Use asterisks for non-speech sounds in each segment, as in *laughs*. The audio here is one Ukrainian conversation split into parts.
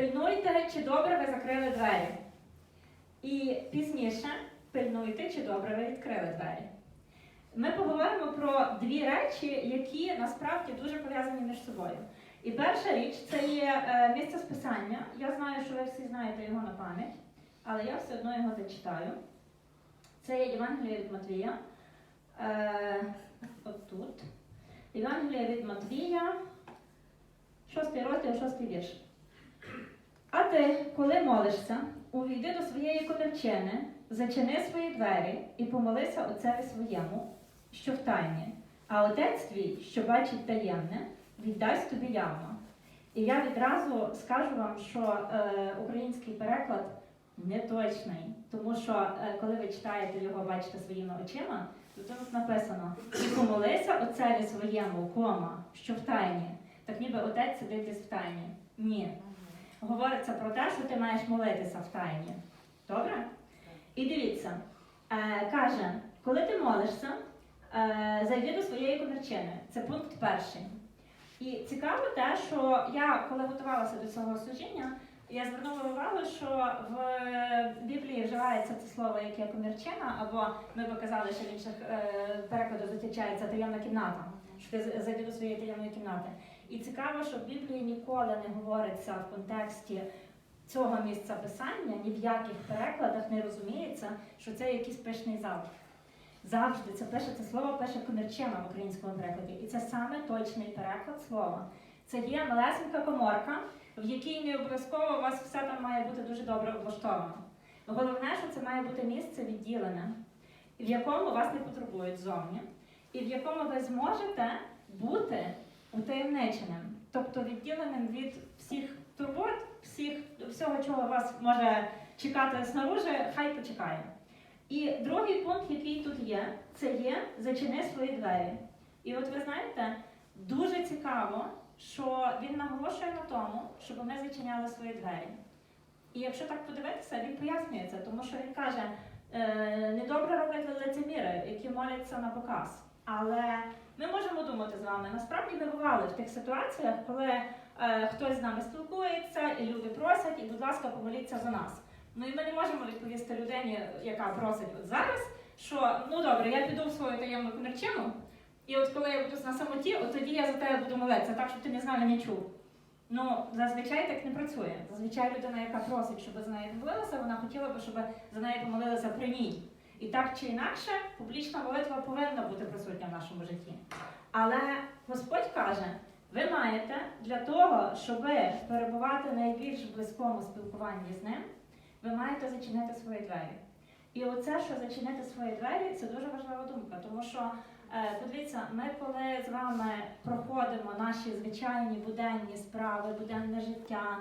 пильнуйте, чи добре ви закрили двері. І пізніше пильнуйте, чи добре ви відкрили двері. Ми поговоримо про дві речі, які насправді дуже пов'язані між собою. І перша річ це є е, місце списання. Я знаю, що ви всі знаєте його на пам'ять, але я все одно його зачитаю. Це є Євангеліє від Матвія. Е, от. Євангеліє від Матвія, шостий розділ, шостий вірш. А ти, коли молишся, увійди до своєї комірчини, зачини свої двері і помолися отцеві своєму, що в тайні, а отець твій, що бачить таємне, віддасть тобі явно. І я відразу скажу вам, що е, український переклад не точний, тому що е, коли ви читаєте його, бачите своїми очима, то тут написано і помолися отцеві своєму, кома, що в тайні. Так ніби отець сидить десь в тайні. Ні. Говориться про те, що ти маєш молитися в тайні. Добре? І дивіться, е, каже, коли ти молишся, е, зайди до своєї комірчини. Це пункт перший. І цікаво те, що я, коли готувалася до цього служіння, я звернула увагу, що в Біблії вживається це слово, яке комірчина, або ми би казали, що в інших е, перекладах зустрічається таємна кімната, що ти зайди до своєї таємної кімнати. І цікаво, що в Біблії ніколи не говориться в контексті цього місця писання, ні в яких перекладах не розуміється, що це якийсь пишний зал. Завжди це пише це слово пише комірчина в українському перекладі. І це саме точний переклад слова. Це є малесенька коморка, в якій не обов'язково у вас все там має бути дуже добре облаштовано. Головне, що це має бути місце відділене, в якому вас не потребують зовні, і в якому ви зможете бути утаємниченим, тобто відділеним від всіх турбот, всіх, всього, чого вас може чекати снаружи, хай почекає. І другий пункт, який тут є, це є зачини свої двері. І от ви знаєте, дуже цікаво, що він наголошує на тому, щоб ми зачиняли свої двері. І якщо так подивитися, він пояснює це, тому що він каже, е, недобре роблять лицеміри, які моляться на показ. Але ми можемо думати з вами, насправді ми бували в тих ситуаціях, коли е, хтось з нами спілкується, і люди просять, і, будь ласка, помоліться за нас. Ну і ми не можемо відповісти людині, яка просить от зараз, що ну добре, я піду в свою таємну комірчину, і от коли я буду на самоті, от тоді я за тебе буду молитися, так щоб ти не знав не чув. Ну, зазвичай так не працює. Зазвичай людина, яка просить, щоб за нею помолилися, вона хотіла б, щоб за нею помолилися при ній. І так чи інакше, публічна молитва повинна бути присутня в нашому житті. Але Господь каже, ви маєте для того, щоб перебувати в найбільш близькому спілкуванні з ним, ви маєте зачинити свої двері. І оце, що зачинити свої двері, це дуже важлива думка, тому що е, подивіться, ми коли з вами проходимо наші звичайні буденні справи, буденне життя,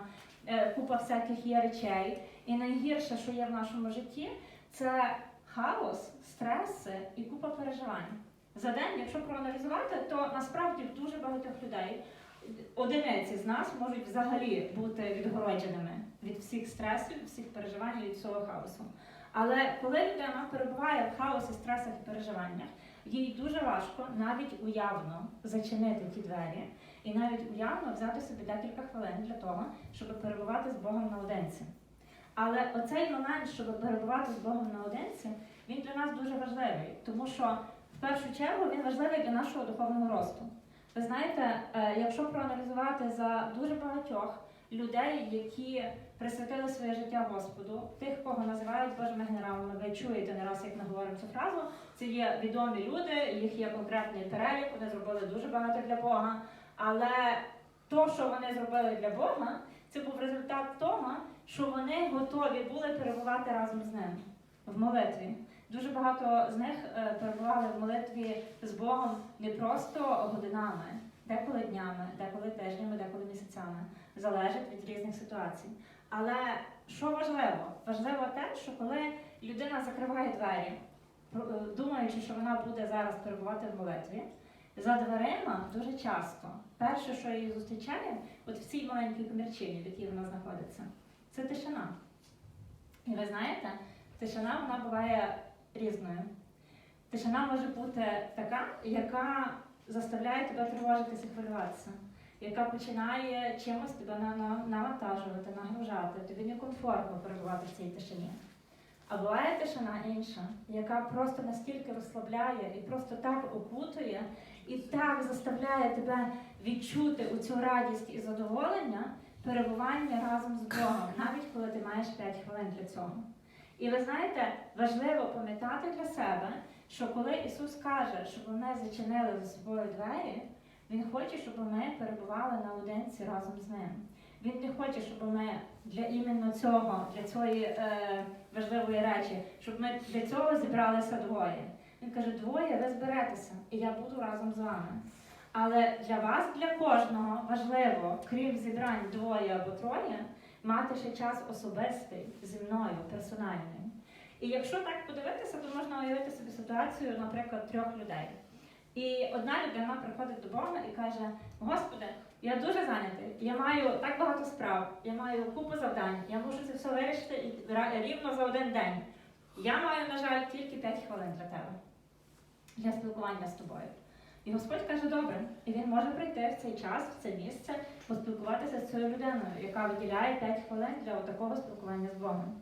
е, купа всяких є речей, і найгірше, що є в нашому житті, це хаос, стреси і купа переживань. За день, якщо проаналізувати, то насправді в дуже багатьох людей одиниці з нас можуть взагалі бути відгородженими від всіх стресів, всіх переживань, від всього хаосу. Але коли людина перебуває в хаосі, стресах і переживаннях, їй дуже важко навіть уявно зачинити ті двері і навіть уявно взяти собі декілька хвилин для того, щоб перебувати з Богом наодинці. Але оцей момент, щоб перебувати з Богом наодинці, він для нас дуже важливий, тому що в першу чергу він важливий для нашого духовного росту. Ви знаєте, е, якщо проаналізувати за дуже багатьох людей, які присвятили своє життя Господу, тих, кого називають Божими генералами, ви чуєте не раз, як ми говоримо цю фразу. Це є відомі люди, їх є конкретний перелік, вони зробили дуже багато для Бога. Але то, що вони зробили для Бога, це був результат того, що вони готові були перебувати разом з ним в молитві. Дуже багато з них е, перебували в молитві з Богом не просто годинами, деколи днями, деколи тижнями, деколи місяцями. Залежить від різних ситуацій. Але що важливо? Важливо те, що коли людина закриває двері, е, думаючи, що вона буде зараз перебувати в молитві, за дверима дуже часто перше, що її зустрічає, от в цій маленькій комірчині, в якій вона знаходиться, це тишина. І ви знаєте, тишина вона буває різною. Тишина може бути така, яка заставляє тебе тривожитися і хвилюватися. яка починає чимось тебе на- на- навантажувати, нагружати, тобі некомфортно перебувати в цій тишині. А буває тишина інша, яка просто настільки розслабляє і просто так окутує, і так заставляє тебе відчути у цю радість і задоволення перебування разом з Богом, навіть коли ти маєш 5 хвилин для цього. І ви знаєте, важливо пам'ятати для себе, що коли Ісус каже, щоб ми зачинили за собою двері, Він хоче, щоб ми перебували наодинці разом з ним. Він не хоче, щоб ми для іменно цього, для цієї е, важливої речі, щоб ми для цього зібралися двоє. Він каже, двоє ви зберетеся, і я буду разом з вами. Але для вас, для кожного важливо, крім зібрань двоє або троє, мати ще час особистий зі мною, персональний. І якщо так подивитися, то можна уявити собі ситуацію, наприклад, трьох людей. І одна людина приходить до Бога і каже: Господи, я дуже зайнятий, я маю так багато справ, я маю купу завдань, я можу це все вирішити рівно за один день. Я маю, на жаль, тільки 5 хвилин для тебе, для спілкування з тобою. І Господь каже, добре, і він може прийти в цей час, в це місце, поспілкуватися з цією людиною, яка виділяє 5 хвилин для такого спілкування з Богом.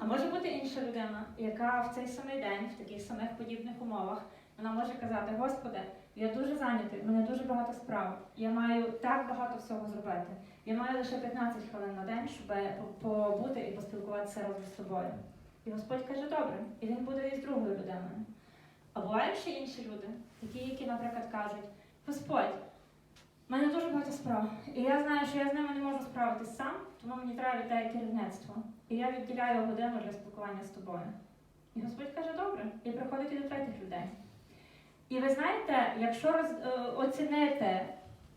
А може бути інша людина, яка в цей самий день, в таких самих подібних умовах, вона може казати: Господи, я дуже зайнятий, в мене дуже багато справ. Я маю так багато всього зробити. Я маю лише 15 хвилин на день, щоб побути і поспілкуватися разом з тобою. І Господь каже, добре, і він буде і з другою людиною. А бувають ще інші люди, такі, які, наприклад, кажуть: Господь, в мене дуже багато справ, і я знаю, що я з ними не можу справитись сам, тому мені треба від тебе керівництво. І я відділяю годину для спілкування з тобою. І Господь каже, добре, і приходить і до третіх людей. І ви знаєте, якщо роз, е, оцінити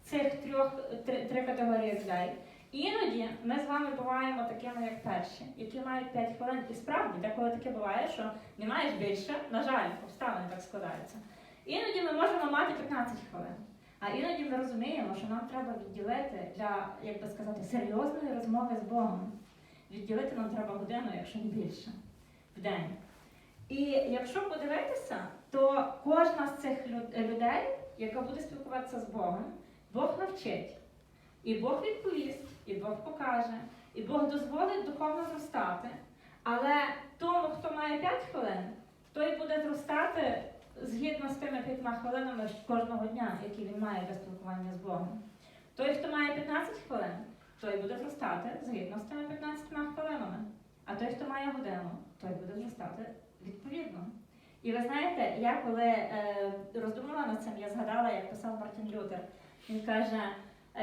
цих трьох три, три категорії людей, іноді ми з вами буваємо такими, як перші, які мають 5 хвилин. І справді, деколи таке буває, що не маєш більше, на жаль, обставини так складаються. Іноді ми можемо мати 15 хвилин. А іноді ми розуміємо, що нам треба відділити для, як би сказати, серйозної розмови з Богом. Відділити нам треба годину, якщо не більше, в день. І якщо подивитися, то кожна з цих людей, яка буде спілкуватися з Богом, Бог навчить. І Бог відповість, і Бог покаже, і Бог дозволить духовно зростати. Але тому, хто має 5 хвилин, той буде зростати згідно з тими 5 хвилинами кожного дня, які він має для спілкування з Богом. Той, хто має 15 хвилин, той буде зростати згідно з тими 15 хвилинами. А той, хто має годину, той буде зростати відповідно. І ви знаєте, я коли е, роздумувала над цим, я згадала, як писав Мартін Лютер. Він каже,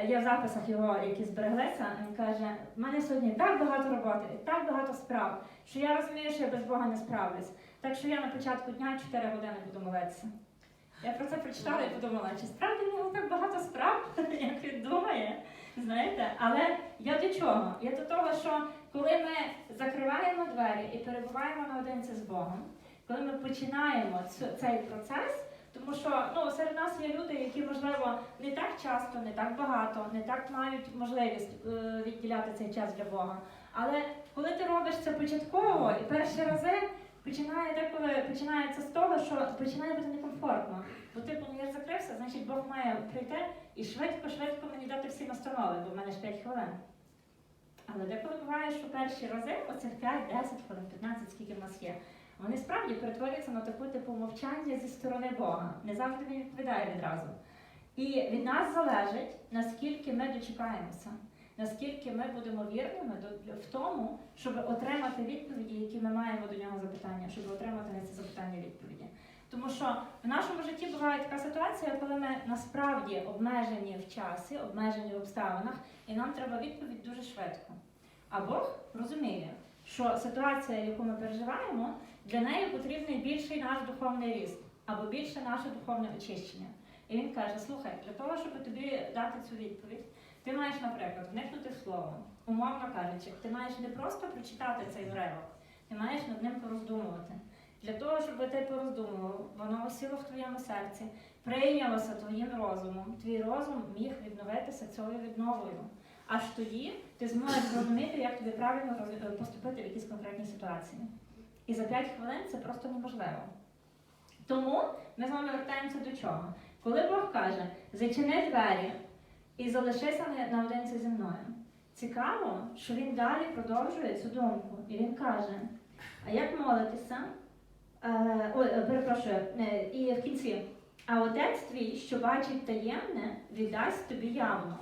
я в записах його, які збереглися, він каже, в мене сьогодні так багато роботи, і так багато справ, що я розумію, що я без Бога не справлюсь. Так що я на початку дня 4 години буду молитися. Я про це прочитала і подумала, чи справді в нього так багато справ, *laughs* як він думає. Знаєте, але я до чого? Я до того, що коли ми закриваємо двері і перебуваємо наодинці з Богом, коли ми починаємо цей процес, тому що ну, серед нас є люди, які, можливо, не так часто, не так багато, не так мають можливість е, відділяти цей час для Бога. Але коли ти робиш це початково і перші рази починає деколи починається з того, що починає бути некомфортно. Бо типу, ну я закрився, значить Бог має прийти і швидко-швидко мені дати всі настанови, бо в мене ж 5 хвилин. Але деколи буває, що перші рази, оцих 5, 10 хвилин, 15, скільки в нас є, вони справді перетворюються на таку типу мовчання зі сторони Бога. Не завжди він відповідає відразу. І від нас залежить, наскільки ми дочекаємося, наскільки ми будемо вірними в тому, щоб отримати відповіді, які ми маємо до нього запитання, щоб отримати на ці запитання відповіді. Тому що в нашому житті буває така ситуація, коли ми насправді обмежені в часі, обмежені в обставинах, і нам треба відповідь дуже швидко. А Бог розуміє, що ситуація, яку ми переживаємо, для неї потрібний більший наш духовний ріст або більше наше духовне очищення. І він каже: слухай, для того, щоб тобі дати цю відповідь, ти маєш, наприклад, вникнути в слово, умовно кажучи, ти маєш не просто прочитати цей уривок, ти маєш над ним пороздумувати. Для того, щоб ти пороздумував, воно осіло в твоєму серці, прийнялося твоїм розумом. Твій розум міг відновитися цією відновою. Аж тоді ти зможеш зрозуміти, як тобі правильно поступити в якійсь конкретній ситуації. І за 5 хвилин це просто неможливо. Тому ми з вами вертаємося до чого? Коли Бог каже, зачини двері і залишися наодинці зі мною. Цікаво, що він далі продовжує цю думку, і він каже: А як молитися? Е, ой, е, перепрошую, е, і в кінці. А отець твій, що бачить таємне, віддасть тобі явно.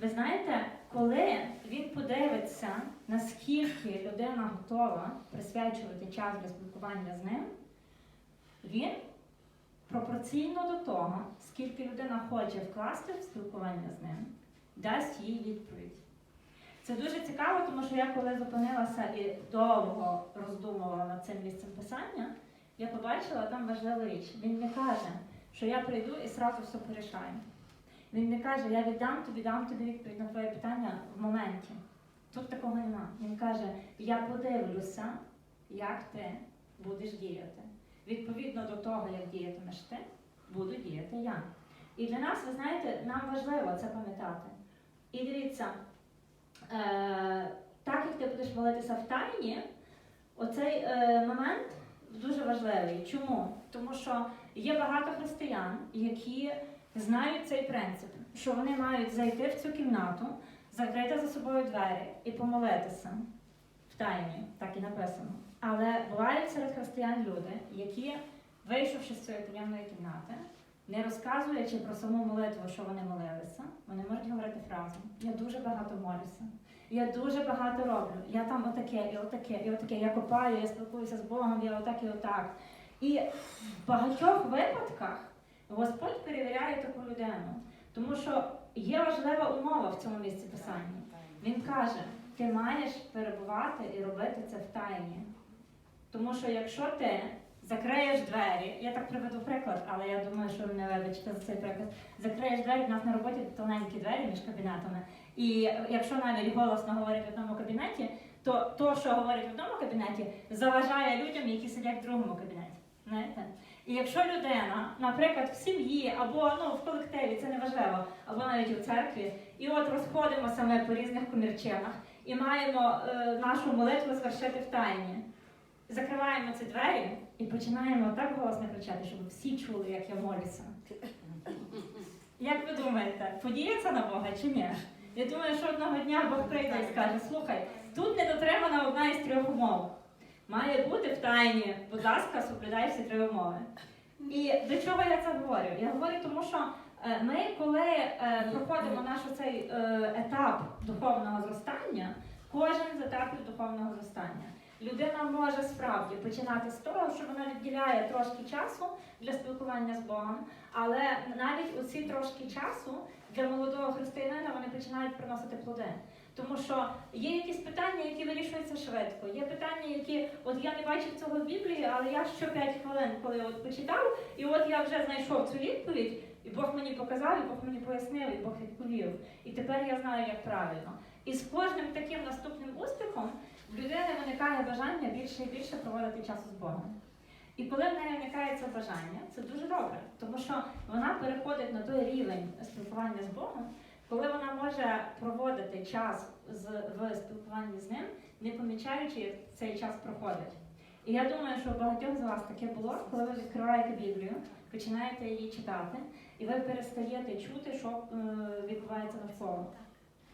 Ви знаєте, коли він подивиться, наскільки людина готова присвячувати час для спілкування з ним, він пропорційно до того, скільки людина хоче вкласти в спілкування з ним, дасть їй відповідь. Це дуже цікаво, тому що я коли зупинилася і довго роздумувала над цим місцем писання, я побачила там важливу річ. Він не каже, що я прийду і сразу все порішаю. Він не каже, я віддам тобі, дам тобі відповідь на твоє питання в моменті. Тут такого нема. Він каже, я подивлюся, як ти будеш діяти. Відповідно до того, як діятимеш ти, буду діяти я. І для нас, ви знаєте, нам важливо це пам'ятати. І дивіться, е, так як ти будеш молитися в тайні, оцей е, момент дуже важливий. Чому? Тому що є багато християн, які знають цей принцип, що вони мають зайти в цю кімнату, закрити за собою двері і помолитися в тайні, так і написано. Але бувають серед християн люди, які, вийшовши з цієї таємної кімнати, не розказуючи про саму молитву, що вони молилися, вони можуть говорити фразу Я дуже багато молюся, я дуже багато роблю, я там отаке, і отаке, і отаке, я копаю, я спілкуюся з Богом, я отак і отак. І в багатьох випадках Господь перевіряє таку людину, тому що є важлива умова в цьому місці писання. Він каже, ти маєш перебувати і робити це в тайні. Тому що якщо ти закриєш двері, я так приведу приклад, але я думаю, що ви мене вибачите за цей приклад. Закриєш двері, в нас на роботі тоненькі двері між кабінетами. І якщо навіть голосно говорить в одному кабінеті, то то, що говорить в одному кабінеті, заважає людям, які сидять в другому кабінеті. Знаєте? І якщо людина, наприклад, в сім'ї або ну, в колективі, це не важливо, або навіть у церкві, і от розходимося ми по різних комірчинах і маємо е, нашу молитву звершити в тайні. Закриваємо ці двері і починаємо так голосно кричати, щоб всі чули, як я молюся. Як ви думаєте, подіється на Бога чи ні? Я думаю, що одного дня Бог прийде і скаже: слухай, тут не дотримана одна із трьох умов. Має бути в тайні, будь ласка, соблюдай всі три умови. І до чого я це говорю? Я говорю, тому що е, ми, коли е, проходимо наш цей е, етап духовного зростання, кожен з етапів духовного зростання. Людина може справді починати з того, що вона відділяє трошки часу для спілкування з Богом, але навіть у ці трошки часу для молодого християнина вони починають приносити плоди. Тому що є якісь питання, які вирішуються швидко. Є питання, які от я не бачив цього в Біблії, але я що 5 хвилин, коли от почитав, і от я вже знайшов цю відповідь, і Бог мені показав, і Бог мені пояснив, і Бог відповів. І тепер я знаю, як правильно. І з кожним таким наступним успіхом в людини виникає бажання більше і більше проводити часу з Богом. І коли в неї виникає це бажання, це дуже добре, тому що вона переходить на той рівень спілкування з Богом, коли вона може проводити час в спілкуванні з ним, не помічаючи, як цей час проходить. І я думаю, що у багатьох з вас таке було, коли ви відкриваєте Біблію, починаєте її читати, і ви перестаєте чути, що е, відбувається навколо.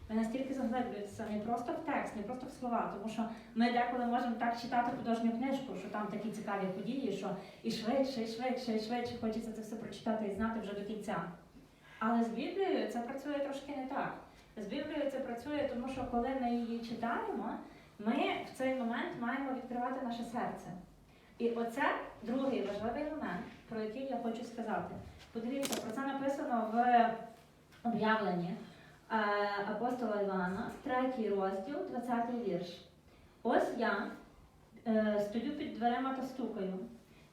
Ви настільки заглиблюєтеся не просто в текст, не просто в слова, тому що ми деколи можемо так читати художню книжку, що там такі цікаві події, що і швидше, і швидше, і швидше хочеться це все прочитати і знати вже до кінця. Але з Біблією це працює трошки не так. З Біблією це працює, тому що коли ми її читаємо, ми в цей момент маємо відкривати наше серце. І оце другий важливий момент, про який я хочу сказати. Подивіться, про це написано в об'явленні апостола Івана, третій розділ, 20 вірш. Ось я е, стою під дверима та стукаю.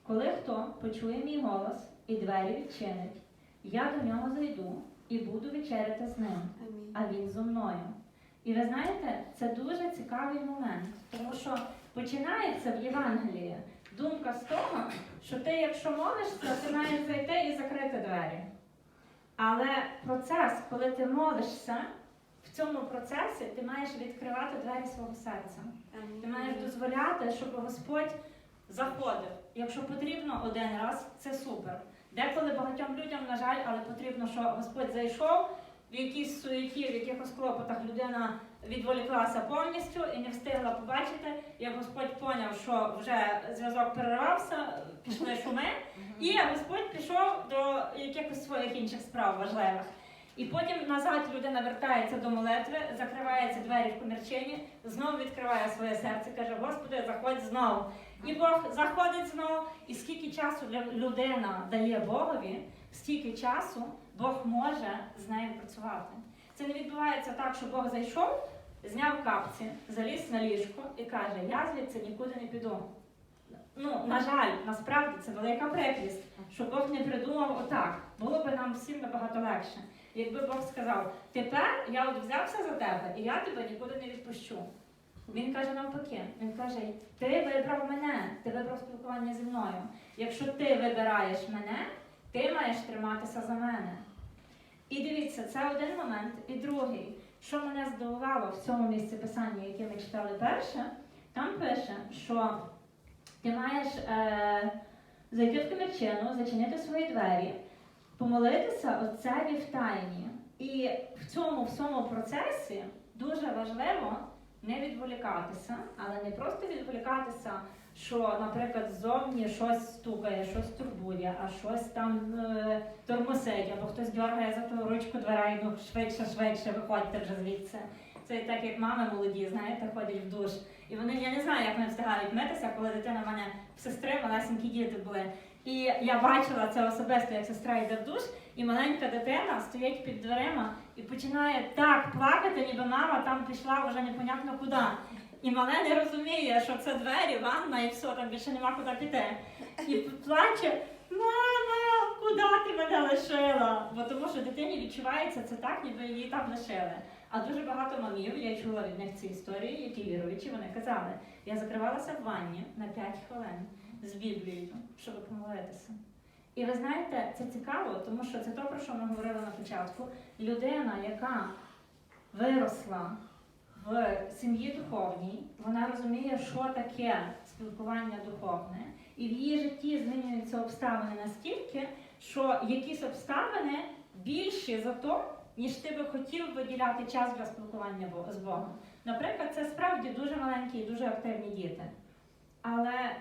Коли хто почує мій голос і двері відчинить, я до нього зайду і буду вечеряти з ним, а він зо мною. І ви знаєте, це дуже цікавий момент, тому що починається в Євангелії думка з того, що ти, якщо молишся, ти маєш зайти і закрити двері. Але процес, коли ти молишся, в цьому процесі ти маєш відкривати двері свого серця. Ти маєш дозволяти, щоб Господь заходив. Якщо потрібно один раз, це супер. Деколи багатьом людям, на жаль, але потрібно, що Господь зайшов, в якійсь суеті, в якихось клопотах людина відволіклася повністю і не встигла побачити, як Господь поняв, що вже зв'язок перервався, пішли шуми, і Господь пішов до якихось своїх інших справ важливих. І потім назад людина вертається до молитви, закривається двері в комірчині, знову відкриває своє серце, каже: Господи, заходь знову. І Бог заходить знову. І скільки часу людина дає Богові, стільки часу Бог може з нею працювати. Це не відбувається так, що Бог зайшов, зняв капці, заліз на ліжко і каже: Я звідси нікуди не піду. Ну, на жаль, насправді це велика прикрість, що Бог не придумав отак. Було би нам всім набагато легше. Якби Бог сказав, тепер я от взявся за тебе, і я тебе нікуди не відпущу. Він каже навпаки, він каже: ти вибрав мене, ти вибрав спілкування зі мною. Якщо ти вибираєш мене, ти маєш триматися за мене. І дивіться, це один момент. І другий, що мене здивувало в цьому місці писання, яке ми читали перше, там пише, що ти маєш е, зайти в комірчину, зачинити свої двері, помолитися отцеві в тайні. І в цьому всьому процесі дуже важливо не відволікатися, але не просто відволікатися, що, наприклад, ззовні щось стукає, щось турбує, а щось там е, тормозить, або хтось дергає за ту ручку дверей, ну швидше, швидше, виходьте вже звідси. Це так, як мами молоді, знаєте, ходять в душ. І вони, я не знаю, як вони встигають митися, коли дитина в мене в сестри, малесенькі діти були. І я бачила це особисто, як сестра йде в душ, і маленька дитина стоїть під дверима і починає так плакати, ніби мама там пішла вже непонятно куди. І мале не розуміє, що це двері, ванна, і все, там більше нема куди піти. І плаче: Мама, куди ти мене лишила? Бо тому що дитині відчувається це так, ніби її там лишили. А дуже багато мамів, я чула від них ці історії, які віруючі, вони казали, я закривалася в ванні на 5 хвилин з Біблією, щоб помолитися. І ви знаєте, це цікаво, тому що це то, про що ми говорили на початку. Людина, яка виросла в сім'ї духовній, вона розуміє, що таке спілкування духовне, і в її житті змінюються обставини настільки, що якісь обставини більші за то, ніж ти би хотів виділяти час для спілкування з Богом. Наприклад, це справді дуже маленькі і дуже активні діти. Але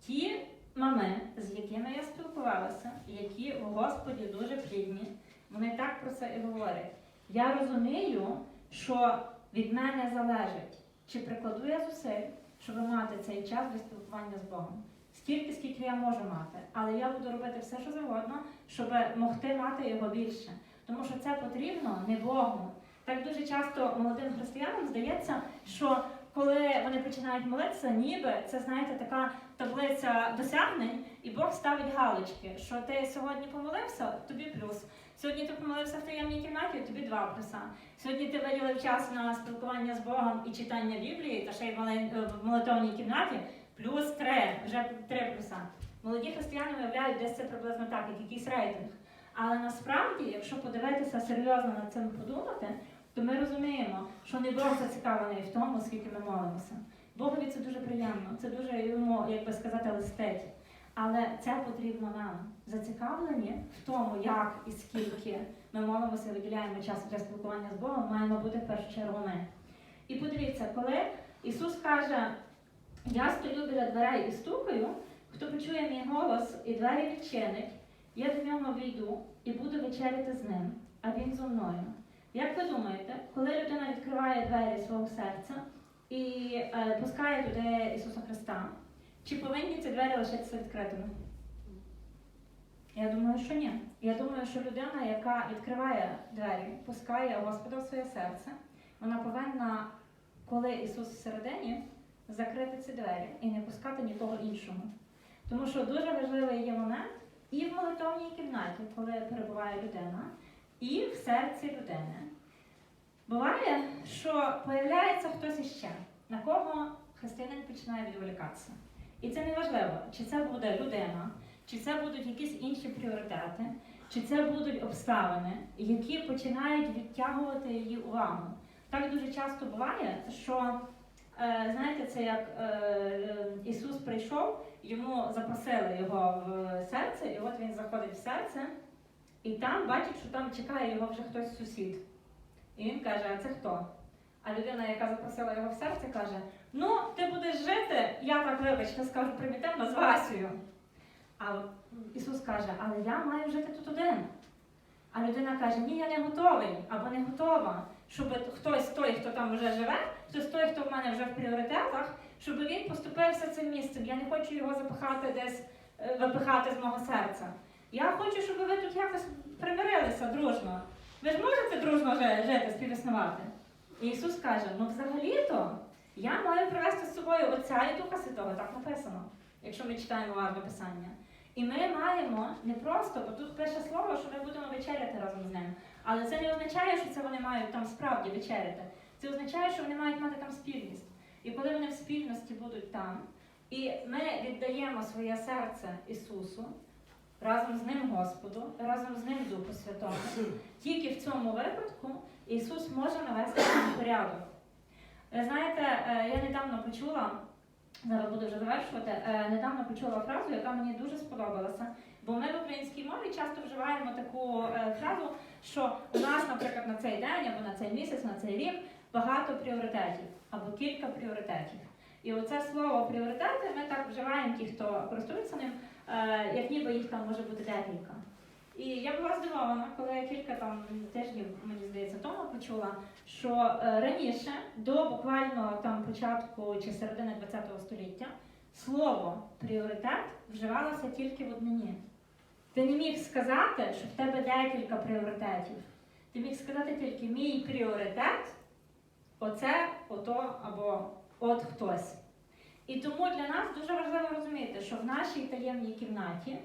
ті мами, з якими я спілкувалася, які в Господі дуже плідні, вони так про це і говорять. Я розумію, що від мене залежить, чи прикладу я зусиль, щоб мати цей час для спілкування з Богом. Стільки, скільки я можу мати, але я буду робити все, що завгодно, щоб могти мати його більше. Тому що це потрібно не Богу. Так дуже часто молодим християнам здається, що коли вони починають молитися, ніби це знаєте така таблиця досягнень, і Бог ставить галочки, що ти сьогодні помолився, тобі плюс. Сьогодні ти помолився в таємній кімнаті, тобі два плюса. Сьогодні ти виділив час на спілкування з Богом і читання Біблії, та ще й в в молитовній кімнаті, плюс три, вже три плюса. Молоді християни виявляють десь це приблизно так, як якийсь рейтинг. Але насправді, якщо подивитися серйозно над цим подумати, то ми розуміємо, що не Бог зацікавлений в тому, скільки ми молимося. Богові це дуже приємно, це дуже йому, як би сказати, листить. Але це потрібно нам. Зацікавлені в тому, як і скільки ми молимося, виділяємо час для спілкування з Богом, маємо бути в першу чергу ми. І подивіться, коли Ісус каже, я стою біля дверей і стукаю, хто почує мій голос і двері відчинить, я до нього війду і буду вечеряти з ним, а він зо мною. Як ви думаєте, коли людина відкриває двері свого серця і е, пускає туди Ісуса Христа, чи повинні ці двері лишитися відкритими? Я думаю, що ні. Я думаю, що людина, яка відкриває двері, пускає Господа в своє серце, вона повинна, коли Ісус всередині, закрити ці двері і не пускати нікого іншого. Тому що дуже важливий є момент і в молитовній кімнаті, коли перебуває людина, і в серці людини. Буває, що появляється хтось іще, на кого християнин починає відволікатися. І це не важливо, чи це буде людина, чи це будуть якісь інші пріоритети, чи це будуть обставини, які починають відтягувати її увагу. Так дуже часто буває, що знаєте, це як е, е, Ісус прийшов, йому запросили його в серце, і от він заходить в серце, і там бачить, що там чекає його вже хтось сусід. І він каже: А це хто? А людина, яка запросила його в серце, каже: Ну, ти будеш жити, я так вибачте, скажу примітивно, з Васею. А Ісус каже, але я маю жити тут один. А людина каже, ні, я не готовий або не готова, щоб хтось той, хто там вже живе, хтось той, хто в мене вже в пріоритетах, щоб він поступився цим місцем. Я не хочу його запихати десь, е, випихати з мого серця. Я хочу, щоб ви тут якось примирилися дружно. Ви ж можете дружно жити, співіснувати? І Ісус каже: ну взагалі-то я маю привести з собою Отця і Духа Святого, так написано, якщо ми читаємо уважно Писання. І ми маємо не просто, бо тут пише слово, що ми будемо вечеряти разом з ним. Але це не означає, що це вони мають там справді вечеряти. Це означає, що вони мають мати там спільність. І коли вони в спільності будуть там, і ми віддаємо своє серце Ісусу, разом з ним Господу, разом з ним Духу Святому, тільки в цьому випадку Ісус може навести нам порядок. Ви знаєте, е, я недавно почула, зараз буду вже завершувати, е, недавно почула фразу, яка мені дуже сподобалася. Бо ми в українській мові часто вживаємо таку е, фразу, що у нас, наприклад, на цей день або на цей місяць, на цей рік багато пріоритетів або кілька пріоритетів. І оце слово пріоритети ми так вживаємо ті, хто користується ним, е, як ніби їх там може бути декілька. І я була здивована, коли я кілька там тижнів, мені здається, тому почула, що е, раніше, до буквально там початку чи середини ХХ століття, слово пріоритет вживалося тільки в однині. Ти не міг сказати, що в тебе декілька пріоритетів. Ти міг сказати тільки мій пріоритет оце, ото або от хтось. І тому для нас дуже важливо розуміти, що в нашій таємній кімнаті,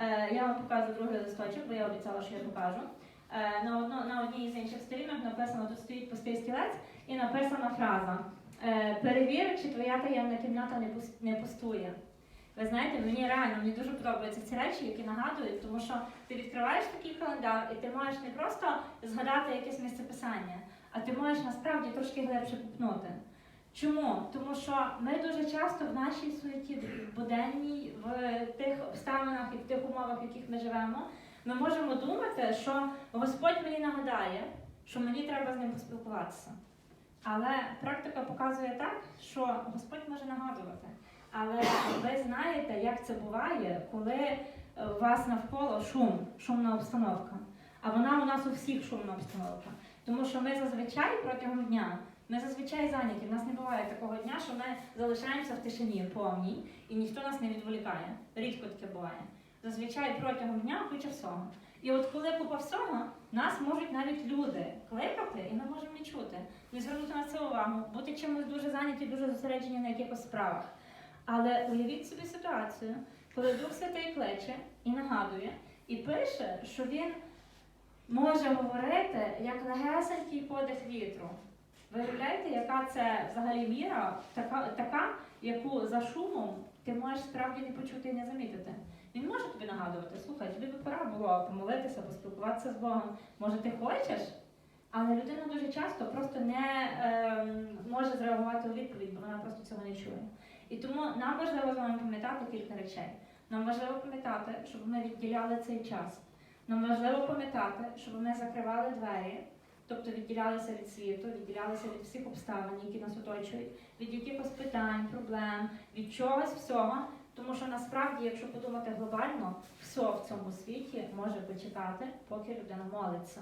е, я вам покажу другий листочок, бо я обіцяла, що я покажу. Е, на, одно, на одній з інших сторінок написано, тут стоїть пустий стілець, і написана фраза: е, перевір, чи твоя таємна кімната не, пус- не пустує. Ви знаєте, мені реально мені дуже подобаються ці речі, які нагадують, тому що ти відкриваєш такий календар, і ти можеш не просто згадати якесь місце писання, а ти можеш насправді трошки глибше купнути. Чому? Тому що ми дуже часто в нашій суеті буденній, в тих обставинах і в тих умовах, в яких ми живемо, ми можемо думати, що Господь мені нагадає, що мені треба з ним поспілкуватися. Але практика показує так, що Господь може нагадувати. Але ви знаєте, як це буває, коли е, у вас навколо шум, шумна обстановка. А вона у нас у всіх шумна обстановка. Тому що ми зазвичай протягом дня, ми зазвичай зайняті. У нас не буває такого дня, що ми залишаємося в тишині повній і ніхто нас не відволікає. Рідко таке буває. Зазвичай протягом дня куча всього. І от коли купа всього, нас можуть навіть люди кликати, і ми можемо не чути, не звернути на це увагу, бути чимось дуже зайняті, дуже зосереджені на якихось справах. Але уявіть собі ситуацію, коли Дух Святий кличе і нагадує, і пише, що він може говорити як легесенький подих вітру. Ви уявляєте, яка це взагалі міра, така, така, яку за шумом ти можеш справді не почути і не замітити. Він може тобі нагадувати, слухай, тобі би пора було помолитися, поспілкуватися з Богом. Може, ти хочеш? Але людина дуже часто просто не ем, може зреагувати у відповідь, бо вона просто цього не чує. І тому нам важливо з вами пам'ятати кілька речей. Нам важливо пам'ятати, щоб ми відділяли цей час. Нам важливо пам'ятати, щоб ми закривали двері, тобто відділялися від світу, відділялися від всіх обставин, які нас оточують, від якихось питань, проблем, від чогось всього. Тому що насправді, якщо подумати глобально, все в цьому світі може почекати, поки людина молиться.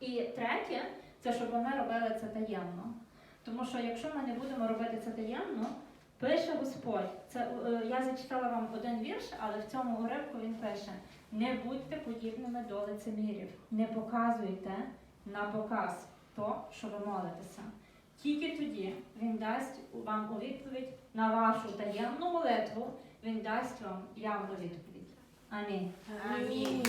І третє, це щоб ми робили це таємно. Тому що якщо ми не будемо робити це таємно, пише Господь. Це е, я зачитала вам один вірш, але в цьому уривку він пише: не будьте подібними до лицемірів, не показуйте на показ то, що ви молитеся. Тільки тоді він дасть вам у відповідь на вашу таємну молитву, він дасть вам явну відповідь. Амінь. Амінь.